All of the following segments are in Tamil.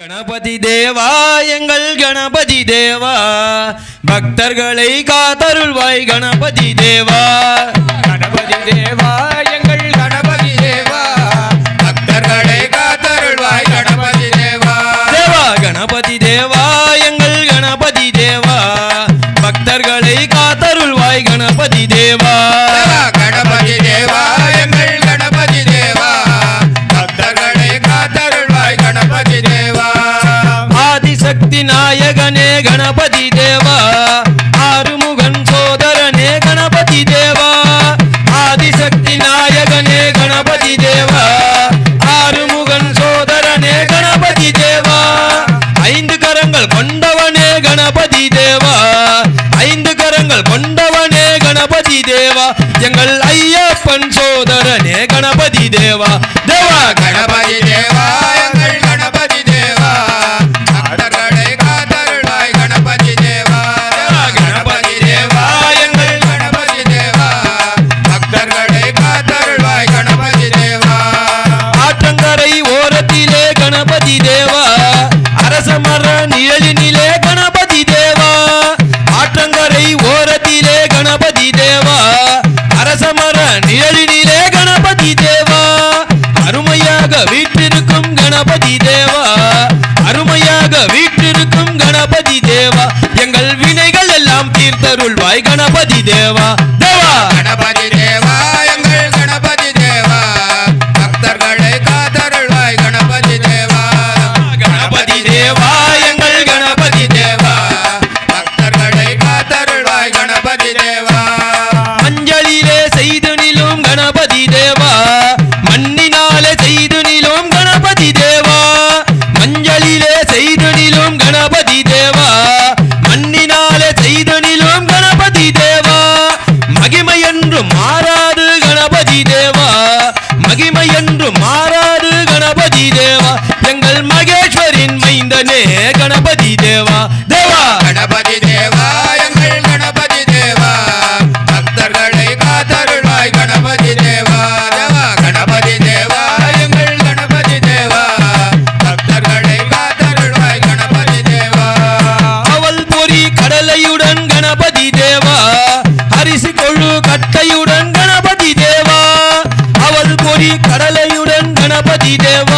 கணபதி தேவா எங்கள் கணபதி தேவா. பக்தர்களை காத்தருள்வாய் கணபதி தேவா. கணபதி தேவா எங்கள் கணபதி தேவா. பக்தர்களை காத்தருள்வாய் கணபதி தேவா. தேவா கணபதி தேவா எங்கள் கணபதி தேவா. பக்தர்களை காத்தருள்வாய் கணபதி தேவா. சக்தி நாயகனே கணபதி தேவா. வாய் கணபதி தேவா. ಮಾಡಿದೆವು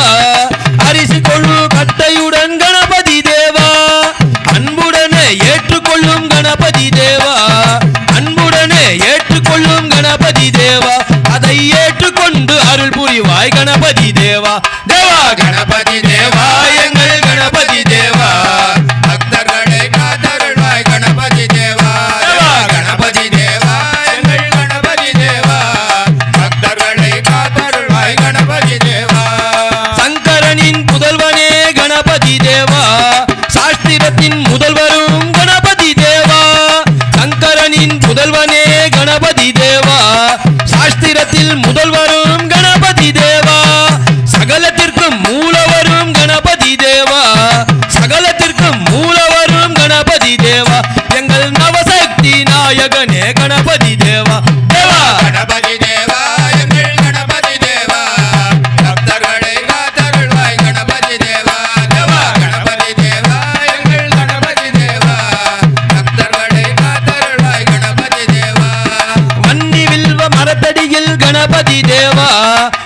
கணபதி தேவா.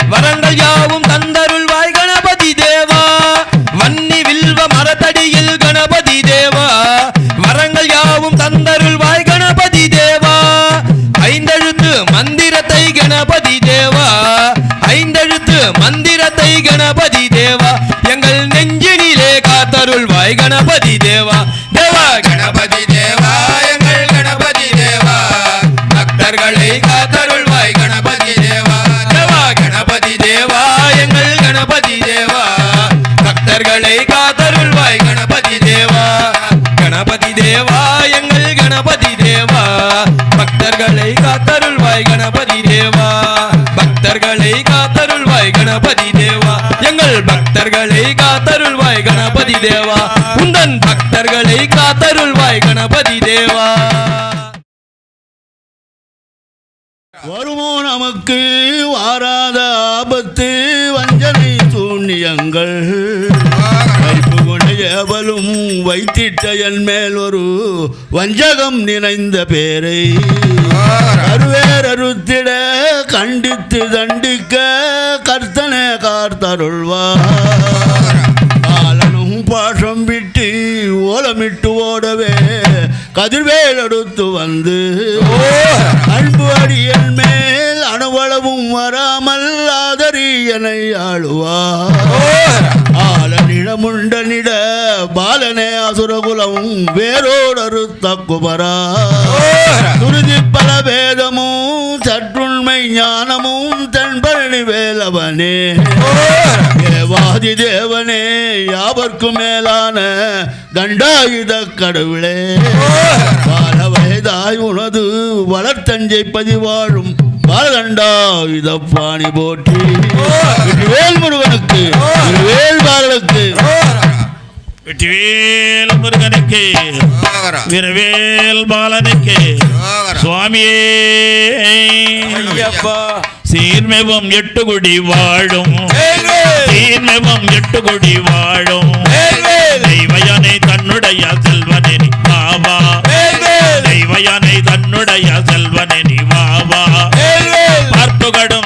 வரங்கள் யாவும் தந்தருள் வாய் கணபதி தேவா. வன்னி வில்வ மரத்தடியில் கணபதி தேவா. வரங்கள் யாவும் தந்தருள் வாய் கணபதி தேவா. ஐந்தெழுத்து மந்திரத்தை கணபதி தேவா. ஐந்தெழுத்து மந்திரத்தை கணபதி தேவா. எங்கள் நெஞ்சினிலே காத்தருள் வாய் கணபதி தேவா. தேவ தேவா எங்கள் கணபதி தேவா. பக்தர்களை காத்தருள்வாய் கணபதி தேவா. பக்தர்களை காத்தருள்வாய் கணபதி தேவா. எங்கள் பக்தர்களை காத்தருள்வாய் கணபதி தேவா. உந்தன் பக்தர்களை காத்தருள்வாய் கணபதி தேவா. வருமோ நமக்கு வாராத ஆபத்து வஞ்சனை சூன்யங்கள். ஏவலும் வைத்திட்ட என் மேல் ஒரு வஞ்சகம் நினைந்த பேரை. அருவேரருத்திட கண்டித்து தண்டிக்க கர்த்தனை கார்த்தருள்வார். காலனும் பாஷம் விட்டு ஓலமிட்டு ஓடவே கதிர்வேல் அடுத்து வந்து. அன்பு அடியன் மேல் அணுவளவும் வராமல் ஆதரி என ஆளுவார். ஆலனிடமுண்டனிட பாலனே அசுரகுலம் வேரோடரு தக்குமரா. துருதி பல வேதமும் சற்றுண்மை ஞானமும் தென்பழனி வேலவனே. தேவாதி தேவனே யாவர்க்கும் மேலான தண்டாயுத கடவுளே. பால வயதாய் உனது வளர்த்தஞ்சை பதிவாழும் பாலகண்டாயுத பாணி போற்றி வேல் முருகனுக்கு வேல் பாலனுக்கு வெற்றிவேல் முருகனுக்கு வீரவேல் பாலனுக்கு சுவாமியே. ஐயப்பா சீர்மெவம் எட்டு குடி வாழும். சீர்மெவம் எட்டு குடி வாழும். தெய்வயானை தன்னுடைய செல்வனே பாவா. தெய்வயானை தன்னுடைய செல்வனே நீ ఘంటుగడు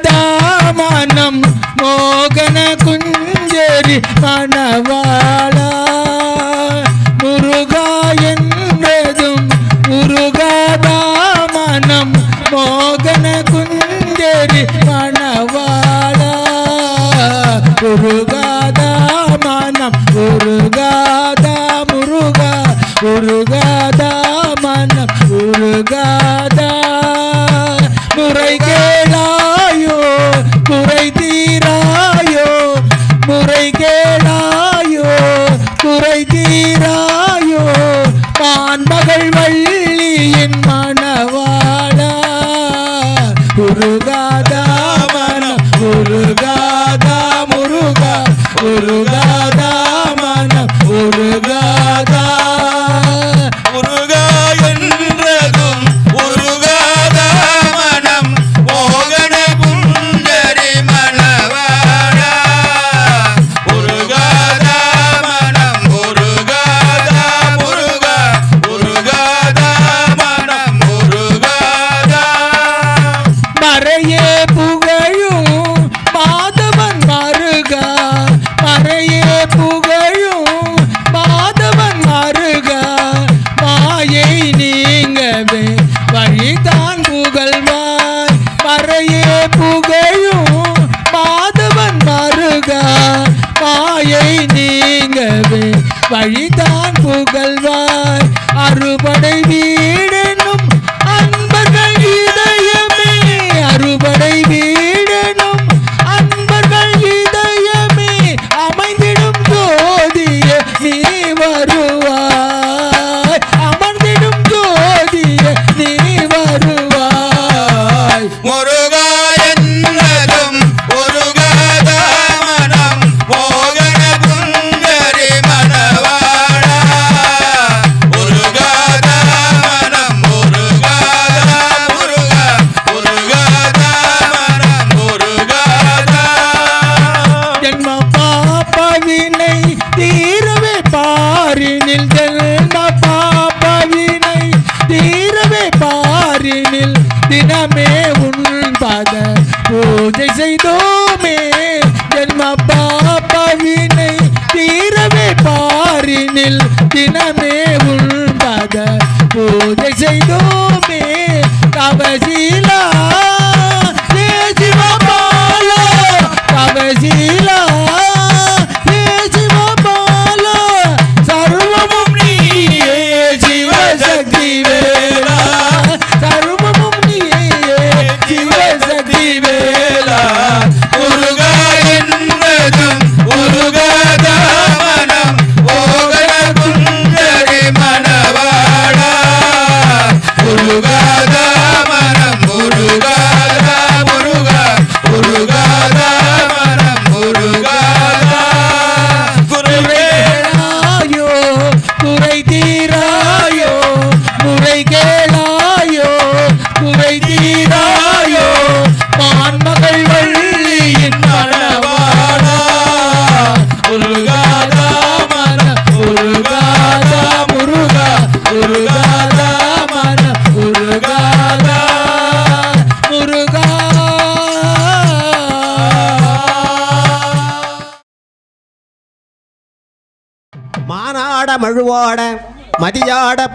சதாமானம் மோகன குஞ்சரி மணவாளா முருகா என்றதும் முருகாதாமனம் மோகன குஞ்சரி மணவாளா முருகா தினமே உள்பத பூஜை செய்தோமே தவசீலா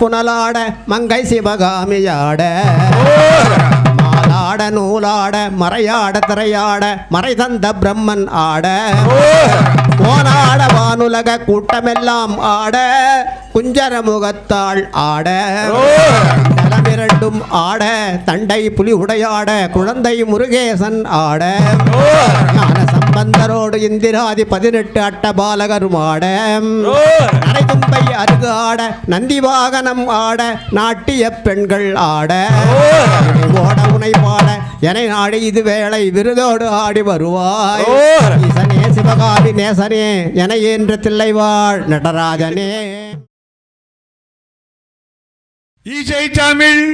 புனலாட மங்கை சிவகாமியாட மாலாட நூலாட மறையாட திரையாட மறை தந்த பிரம்மன் ஆட. போனாட வானுலக கூட்டமெல்லாம் ஆட. குஞ்சர முகத்தாள் ஆட. நலமிரண்டும் ஆட. தண்டை புலி உடையாட. குழந்தை முருகேசன் ஆட. ஞான சம்பந்தரோடு இந்திராதி பதினெட்டு அட்ட பாலகரும் ஆட நடைதும்பை அருகு ஆட நந்தி வாகனம் ஆட நாட்டிய பெண்கள் ஆட. ஓட உனை பாட என நாடி இது வேளை விருதோடு ஆடி வருவாய். ஈசனே சிவகாமி நேசனே என என்ற தில்லைவாழ் நடராஜனே. இசை தமிழ்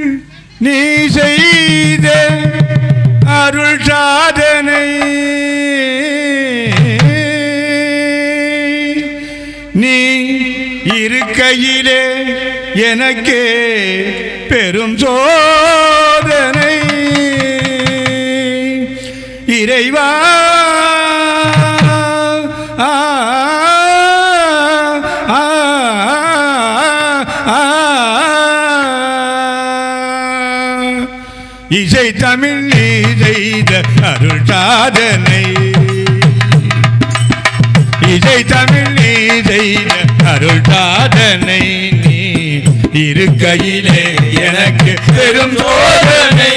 நீ செய்த. அருள் சாதனை நீ இருக்கையிலே எனக்கே பெரும் சோதனை. இறைவா இசை தமிழ் நீ செய்த அருள் சாதனை இசை தமிழ் நீ செய்த அருள் சாதனை நீ இருக்கையிலே எனக்கு பெரும் சோதனை.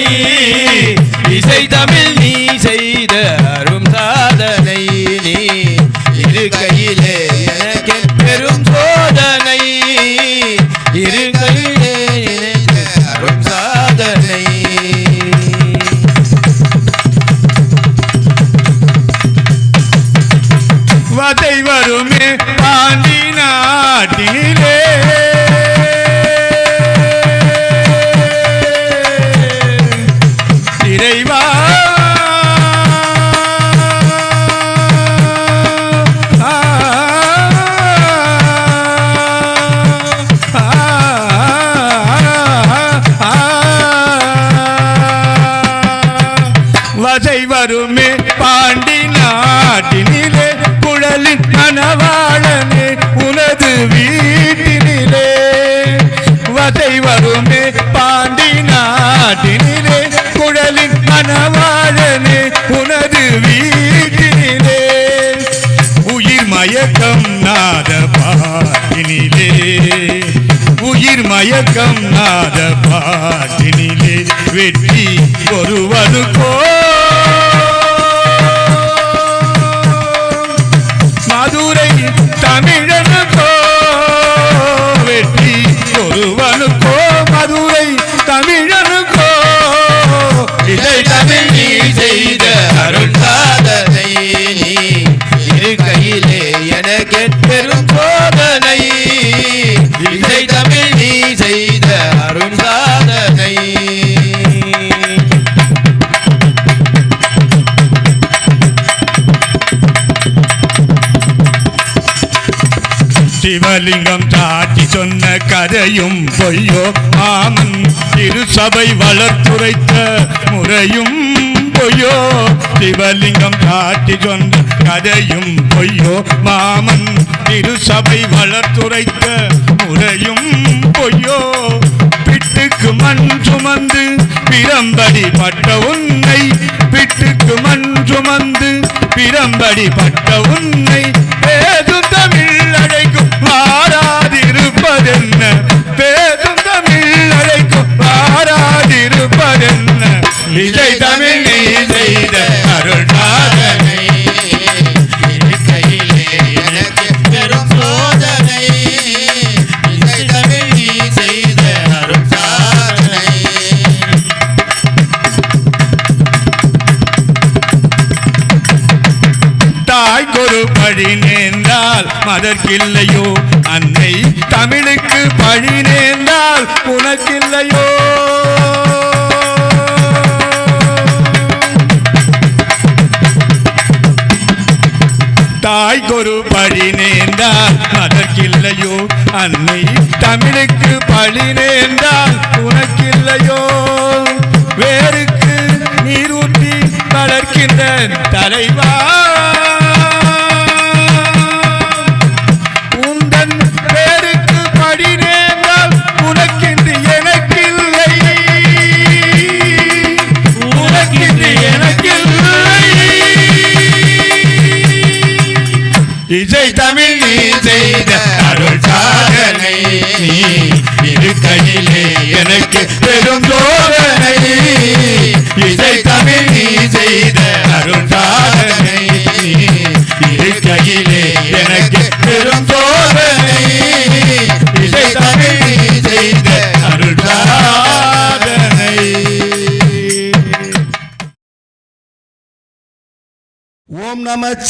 இசை தமிழ் நீ செய்த இயக்கம் நாத பாட்டினிலே வெற்றி ஒருவனுக்கோ மதுரை தமிழ சிவலிங்கம் சாட்சி சொன்ன கதையும் பொய்யோ ஆமன். திருசபை வளர்த்துரைத்த முறையும் பொய்யோ. சிவலிங்கம் காட்டி சொன்ன கதையும் பொய்யோ மாமன். திருசபை வளர்த்துரைத்த முறையும் பொய்யோ. பிட்டுக்கு மண் சுமந்து பிரம்படி பட்ட உன்னை. பிட்டுக்கு மண் சுமந்து பிரம்படி பட்ட உன்னை. உனக்கில்லையோ? அன்னை தமிழுக்கு பழி நேர்ந்தால் உனக்கில்லையோ? தாய்க்கொரு பழி நேர்ந்தால் அதற்கில்லையோ? அன்னை தமிழுக்கு பழி நேர்ந்தால் உனக்கில்லையோ? வேருக்கு நீரூற்றி வளர்க்கின்ற தலைவா விஜய் தமிழ் நீ செய்த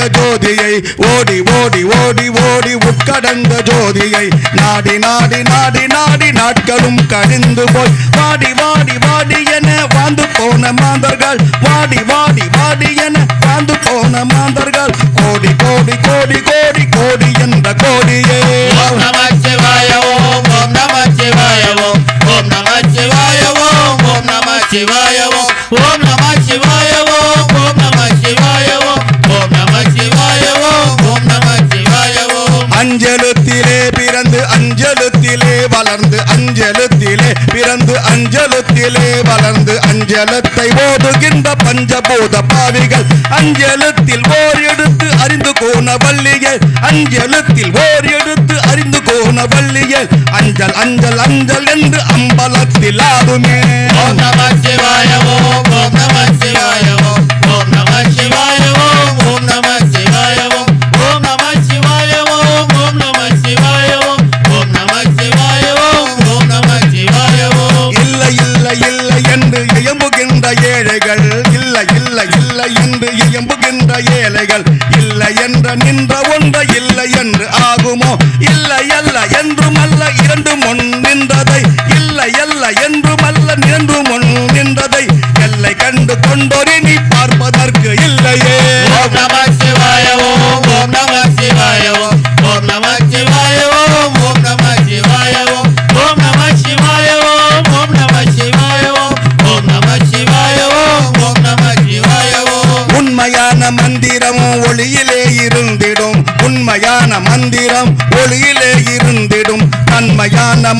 உட்கடந்த ஜோதியை ஓடி ஓடி ஓடி ஓடி உட்கடந்த ஜோதியை. நாடி நாடி நாடி நாடி நாட்களும் கழிந்து போய். வாடி வாடி வாடி என வாழ்ந்து போன மாந்தர்கள். வாடி வாடி வாடி என வாழ்ந்து போன மாந்தர்கள். கோடி கோடி கோடி கோடி கோடி என்ற கோடியே. அஞ்சலத்தில் ஓர் எடுத்து அறிந்து கோண வள்ளியல் அஞ்சலத்தில் ஓர் எடுத்து அறிந்து கோண வள்ளியல் அஞ்சல் அஞ்சல் அஞ்சல் என்று அம்பலத்தில் ஆகுமே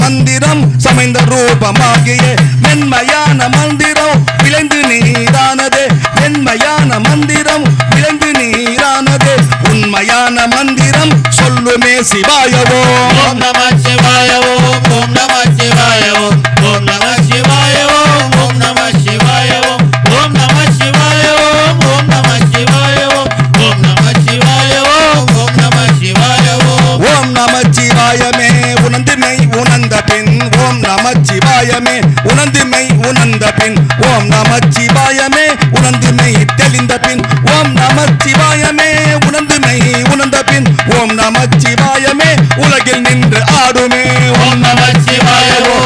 மந்திரம் சமைந்த ரூபமாகிய மென்மையான மந்திரம் விளைந்து நீரானதே. மென்மையான மந்திரம் விளைந்து நீரானதே. உண்மையான மந்திரம் சொல்லுமே சிவாயவோ. ஓம் நம சிவாய ஓம் நம சிவாய ஓம் நம சிவாய ஓம் நம சிவாய ஓம் நம சிவாய ஓம் நம சிவாய ஓம் நம சிவாய ஓம் ஓம் நம சிவாய ஓம் ஓம் நமச்சிவாயமே உணர்ந்துமை உணர்ந்த பின் ஓம் நமச்சிவாயமே. உணர்ந்துமை உணர்ந்த பின் ஓம் நமச்சிவாயமே. சிவாயமே உணர்ந்து மெய் தெளிந்த பின் ஓம் நமச்சிவாயமே. சிவாயமே உணர்ந்து மெய் உணர்ந்த பின் ஓம் நமச்சிவாயமே. உலகில் நின்று ஆடுமே. ஓம் நம